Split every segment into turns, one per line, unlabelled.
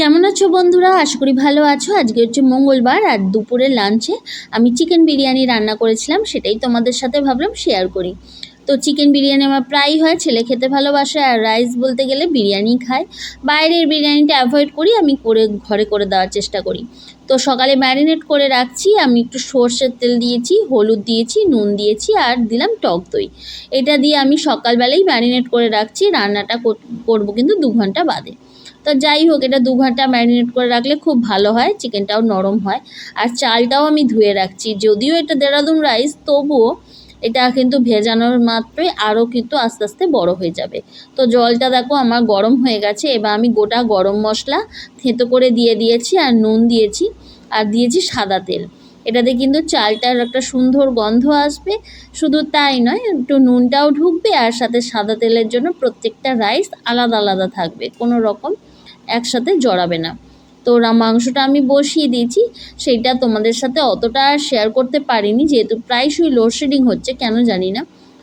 কেমন আছো বন্ধুরা? আশা করি ভালো আছো। আজকে হচ্ছে মঙ্গলবার, আর দুপুরের লাঞ্চে আমি চিকেন বিরিয়ানি রান্না করেছিলাম, সেটাই তোমাদের সাথে ভাবলাম শেয়ার করি। তো চিকেন বিরিয়ানি আমার প্রায়ই হয়, ছেলে খেতে ভালোবাসে, আর রাইস বলতে গেলে বিরিয়ানি খায়। বাইরের বিরিয়ানিটা অ্যাভয়েড করি, আমি করে, ঘরে করে দেওয়ার চেষ্টা করি। তো সকালে ম্যারিনেট করে রাখছি, আমি একটু সর্ষের তেল দিয়েছি, হলুদ দিয়েছি, নুন দিয়েছি, আর দিলাম টক দই। এটা দিয়ে আমি সকালবেলাই ম্যারিনেট করে রাখছি, রান্নাটা করব কিন্তু দু ঘণ্টা বাদে। তো যাই হোক, এটা দু ঘণ্টা ম্যারিনেট করে রাখলে খুব ভালো হয় চিকেনটাও নরম হয়। আর চালটাও আমি ধুয়ে রাখছি, যদিও এটা দেরাদুন রাইস তবুও এটা কিন্তু ভেজানোর মাত্রই আরও কিন্তু আস্তে আস্তে বড় হয়ে যাবে। তো জলটা দেখো আমার গরম হয়ে গেছে, এবার আমি গোটা গরম মশলা থেঁতো করে দিয়ে দিয়েছি আর নুন দিয়েছি, আর দিয়েছি সাদা তেল। এটাতে কিন্তু চালটার একটা সুন্দর গন্ধ আসবে, শুধু তাই নয়, একটু নুনটাও ঢুকবে আর সাথে সাদা তেলের জন্য প্রত্যেকটা রাইস আলাদা আলাদা থাকবে, কোনো রকম একসাথে জড়াবে না। তো মাংসটা আমি বসিয়ে দিয়েছি, সেইটা তোমাদের সাথে অতটা শেয়ার করতে পারিনি, যেহেতু প্রায়শই লোডশেডিং হচ্ছে, কেন জানি না।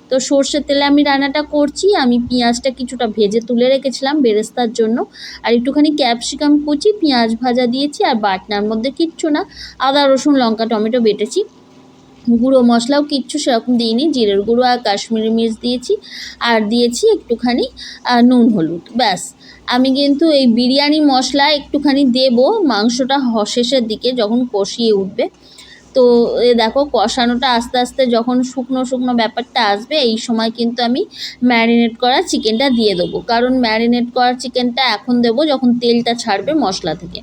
তো সর্ষের তেলে আমি রান্নাটা করছি, আমি পেঁয়াজটা কিছুটা ভেজে তুলে রেখেছিলাম বেরেস্তার জন্য, আর একটুখানি ক্যাপসিকাম কুচি, পেঁয়াজ ভাজা দিয়েছি, আর বাটনার মধ্যে কিচ্ছু না, আদা, রসুন, লঙ্কা, টমেটো বেটেছি। গুঁড়ো মশলাও কিচ্ছু সেরকম দিইনি। জিরের গুঁড়ো আর কাশ্মীরি মির্চ দিয়েছি। আর দিয়েছি একটুখানি নুন হলুদ। ব্যাস। আমি কিন্তু এই বিরিয়ানি মশলা একটুখানি দেব, মাংসটা শেষের দিকে যখন কষিয়ে উঠবে। তো, এ দেখো, কষানোটা আস্তে আস্তে যখন শুকনো শুকনো ব্যাপারটা আসবে, এই সময় কিন্তু আমি ম্যারিনেট করা চিকেনটা দিয়ে দেবো। কারণ ম্যারিনেট করা চিকেনটা এখন দেবো যখন তেলটা ছাড়বে মশলা থেকে।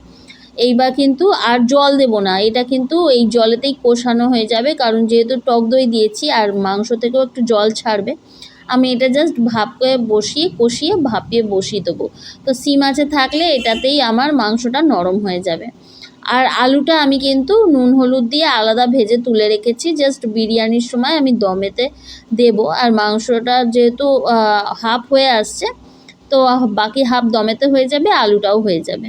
এইবার কিন্তু আর জল দেব না। এটা কিন্তু এই জলেতেই কষানো হয়ে যাবে, কারণ যেহেতু টক দই দিয়েছি আর মাংস থেকেও একটু জল ছাড়বে, আমি এটা জাস্ট ভাপে বসিয়ে, কষিয়ে ভাপিয়ে বসিয়ে দেবো। তো সিম আছে থাকলে এটাতেই আমার মাংসটা নরম হয়ে যাবে। আর আলুটা আমি কিন্তু নুন, হলুদ দিয়ে আলাদা ভেজে তুলে রেখেছি জাস্ট বিরিয়ানির সময় আমি দমেতে দেব। আর মাংসটা যেহেতু হাফ হয়ে আসছে, তো বাকি হাফ দমেতে হয়ে যাবে, আলুটাও হয়ে যাবে।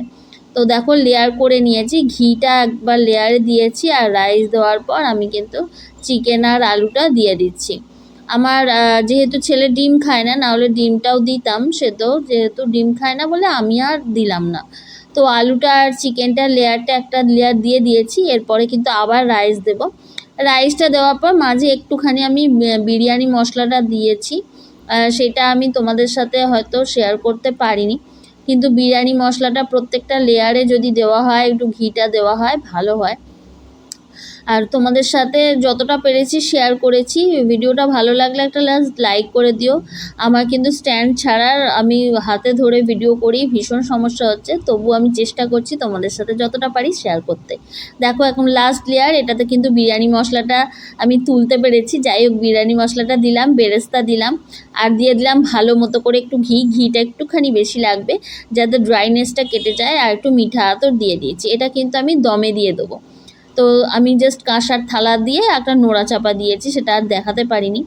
তো দেখো লেয়ার করে নিয়েছি, ঘিটা একবার লেয়ারে দিয়েছি আর রাইস দেওয়ার পর আমি কিন্তু চিকেন আর আলুটা দিয়ে দিচ্ছি। আমার যেহেতু ছেলে ডিম খায় না, নাহলে ডিমটাও দিতাম সে তো যেহেতু ডিম খায় না বলে আমি আর দিলাম না। তো আলুটা আর চিকেনটার লেয়ারটা একটা লেয়ার দিয়ে দিয়েছি, এরপরে কিন্তু আবার রাইস দেব। রাইসটা দেওয়ার পর মাঝে একটুখানি আমি বিরিয়ানি মশলাটা দিয়েছি। সেটা আমি তোমাদের সাথে হয়তো শেয়ার করতে পারিনি। কিন্তু বিরিয়ানি মশলাটা প্রত্যেকটা লেয়ারে যদি দেওয়া হয় একটু ঘিটা দেওয়া হয় ভালো হয়। আর তোমাদের সাথে যতটা পেরেছি শেয়ার করেছি, ভিডিওটা ভালো লাগলে একটা লাস্ট লাইক করে দিও। আমার কিন্তু স্ট্যান্ড ছাড়ার আমি হাতে ধরে ভিডিও করি, ভীষণ সমস্যা হচ্ছে, তবু আমি চেষ্টা করছি তোমাদের সাথে যতটা পারি শেয়ার করতে। দেখো এখন লাস্ট লেয়ার এটাতে কিন্তু বিরিয়ানি মশলাটা আমি তুলতে পেরেছি, যাই হোক বিরিয়ানি মশলাটা দিলাম, বেরেস্তা দিলাম, আর দিয়ে দিলাম ভালো মতো করে একটু ঘি, ঘিটা একটুখানি বেশি লাগবে, যাতে ড্রাইনেসটা কেটে যায়, আর একটু মিঠা আতর দিয়ে দিয়েছি। এটা কিন্তু আমি দমে দিয়ে দেবো। তো আমি জাস্ট কাঁসার থালা দিয়ে একটা নোড়া চাপা দিয়েছি, সেটা আর দেখাতে পারিনি।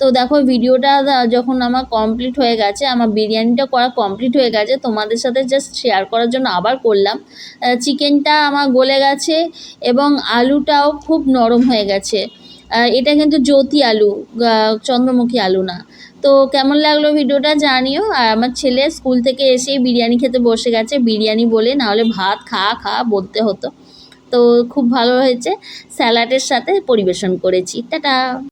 তো দেখো, ভিডিওটা যখন আমার কমপ্লিট হয়ে গেছে, আমার বিরিয়ানিটা করা কমপ্লিট হয়ে গেছে, তোমাদের সাথে জাস্ট শেয়ার করার জন্য আবার করলাম। চিকেনটা আমার গলে গেছে এবং আলুটাও খুব নরম হয়ে গেছে। এটা কিন্তু জ্যোতি আলু চন্দ্রমুখী আলু না। তো কেমন লাগল ভিডিওটা জানিও। আর আমার ছেলে স্কুল থেকে এসেই বিরিয়ানি খেতে বসে গেছে, বিরিয়ানি বলে নাহলে ভাত খা খা, বলতে হতো। তো খুব ভালো হয়েছে স্যালাডের সাথে পরিবেশন করেছি। টাটা!